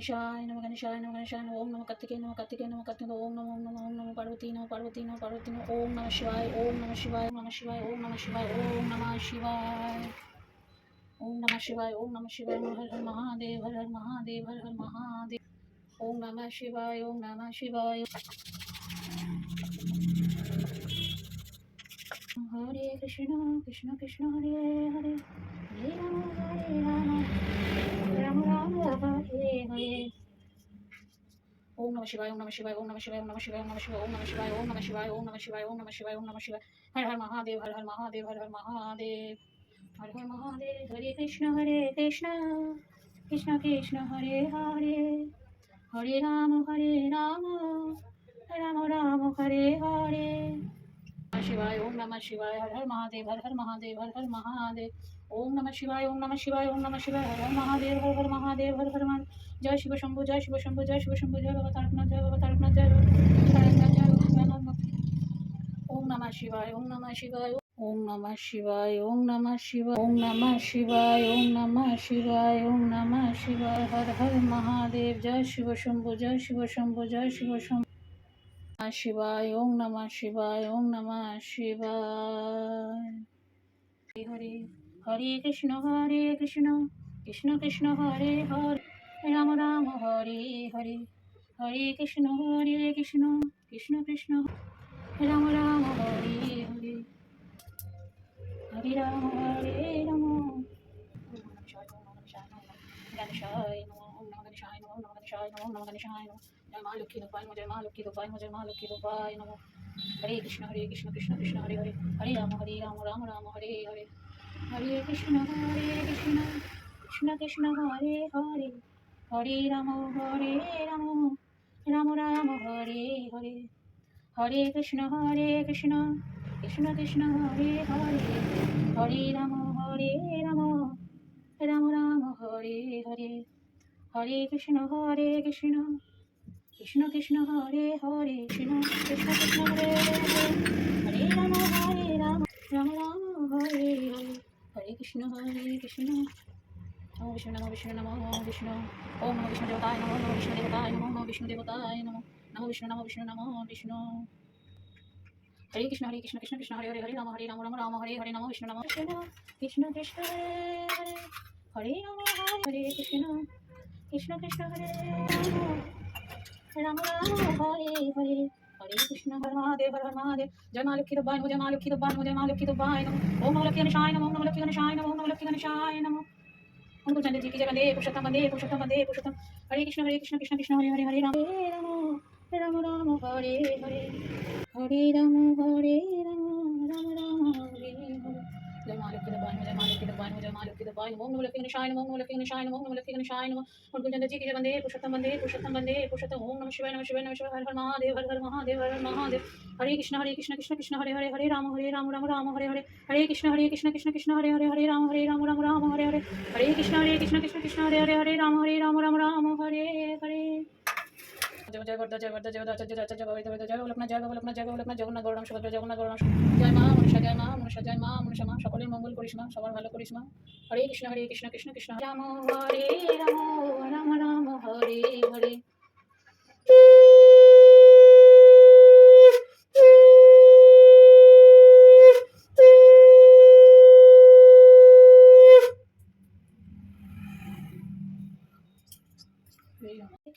গণেশায় নম গণেশায় নম গণেশায় নম ওম নম কার্তিকে নম কার্তিকে নম কার্তিকে ওম নম ওম নম ওম নম পার্বতী নম পার্বতী নম পার্বতী নম ওম নম শিবায় ওম নম শিবায় নম শিবায় ওম নম শিবায় ওম নম শিবায় ওম নম শিবায় ওম নম শিবায় হর হর মহাদেব হর হর মহাদেব হর হর মহাদেব ওম নম শিবায় ওম নম শিবায় হরে কৃষ্ণ কৃষ্ণ কৃষ্ণ হরে হরে হরে রাম হরে রাম রাম রাম হরে হরে ওম নমঃ শিবায় ওম নমঃ শিবায় ওম নমঃ শিবায় ওম নমঃ শিবায় ওম নমঃ শিবায় ওম নমঃ শিবায় ওম নমঃ শিবায় ওম নমঃ শিবায় ওম নমঃ শিবায় ওম নমঃ শিবায় হর হর মহাদেব হর হর মহাদেব হর হর মহাদেব হর হর মহাদেব হরে কৃষ্ণ হরে কৃষ্ণ কৃষ্ণ কৃষ্ণ হরে হরে হরে রাম হরে রাম রাম রাম হরে হরে नमः शिवाय ओम नमः शिवाय हर हर महादेव हर हर महादेव हर हर महादेव ओम नमः शिवाय ओम नमः शिवाय ओम नमः शिवाय हर हर महादेव हर हर महादेव हर हर महादेव जय शिव शंभु जय शिव शंभु जय शिव शंभु जय बाबा तारकनाथ जय बाबा तारकनाथ जय बाबा तारकनाथ जय बाबा तारकनाथ ओम नमः शिवाय ओम नमः शिवाय ओम नमः शिवाय ओम नमः शिवाय ओम नमः शिवाय ओम नमः शिवाय ओम नमः शिवाय हर हर महादेव जय शिव शंभु जय शिव शंभु जय शिव शंभु শিবায় ওং নমঃ শিবায় ওং নমঃ শিবায়। হরে হরে কৃষ্ণ হরে কৃষ্ণ কৃষ্ণ কৃষ্ণ, হরে হরে। রাম রাম, হরে হরে হরে কৃষ্ণ হরে কৃষ্ণ কৃষ্ণ কৃষ্ণ। রাম রাম, হরে হরে। হরে রাম হরে রাম। গণেশায় গণেশায় নম নম গণেশায় নম, জয় মা লক্ষ্মী রূপায় মো জয় মা লক্ষ্মী রূপায় মো জয় মা লক্ষ্মী রূপায় নম। হরে কৃষ্ণ হরে কৃষ্ণ কৃষ্ণ কৃষ্ণ, হরে হরে হরে রাম হরে রাম রাম রাম, হরে হরে। হরে কৃষ্ণ হরে কৃষ্ণ কৃষ্ণ কৃষ্ণ, হরে হরে হরে রাম হরে রাম রাম রাম, হরে হরে। হরে কৃষ্ণ হরে কৃষ্ণ কৃষ্ণ কৃষ্ণ, হরে হরে হরে রাম হরে রাম রাম রাম, হরে হরে। হরে কৃষ্ণ হরে কৃষ্ণ। কৃষ্ণ কৃষ্ণ, হরে হরে কৃষ্ণ। কৃষ্ণ কৃষ্ণ, হরে হরে। রাম হরে রাম রাম রাম, হরে হরে। হরে কৃষ্ণ হরে কৃষ্ণ। নম বিষ্ণু নম বিষ্ণু নম বিষ্ণু ওম নম বিষ্ণু দেবতায় নম নম বিষ্ণু দেবতায় নম নম বিষ্ণু দেবতায় নম। নম বিষ্ণু নম বিষ্ণু নম বিষ্ণু হরে কৃষ্ণ হরে কৃষ্ণ কৃষ্ণ কৃষ্ণ, হরে হরে হরে রাম হরে রাম রাম রাম, হরে হরে, নম বিষ্ণু নম বিষ্ণু কৃষ্ণ কৃষ্ণ, হরে হরে। হরে রাম, হরে হরে কৃষ্ণ। কৃষ্ণ কৃষ্ণ হরে রাম রাম হরে হরে হরে কৃষ্ণ হর মহাদেব, হর হর মহাদেব। জয় মা লক্ষ্মী দব্বায় নমো জয় মা লক্ষ্মী দব্বায় নমো জয় মা লক্ষ্মী দব্বায় নমো ওম নম লক্ষ্মী গণেশায় নমো, ওম নম লক্ষ্মী গণেশায় নমো, ওম নম লক্ষ্মী গণেশায় নমো। অনুকূল চন্দ্র জি কি জয় বন্দে পুরুষোত্তম বন্দে পুরুষোত্তম বন্দে পুরুষোত্তম। হরে কৃষ্ণ হরে কৃষ্ণ কৃষ্ণ কৃষ্ণ, হরে হরে হরে রাম। রাম রাম রাম, হরে হরে হরে রাম, হরে पुरुषोत्तम वंदे पुरुषोत्तम वंदे पुरुषोत्तम ओम नमः शिवाय नमः शिवाय नमः शिवाय हर हर महादेव हर हर महादेव हर हर महादेव हरे कृष्ण हरे कृष्ण कृष्ण कृष्ण हरे हरे हरे राम हरे राम राम राम हरे हरे हरे कृष्ण हरे कृष्ण कृष्ण कृष्ण हरे हरे हरे राम हरे राम राम राम हरे हरे हरे कृष्ण हरे कृष्ण कृष्ण कृष्ण हरे हरे हरे राम हरे राम राम राम हरे हरे জয় জয় গর্দা জয় মা মনুষা জয় মা মনুষা জয় মা মনুষা মা সকলের মঙ্গল করিস মা ভালো করিস হরে কৃষ্ণ হরে কৃষ্ণ কৃষ্ণ কৃষ্ণ রাম হরে রাম রাম রাম হরে হরে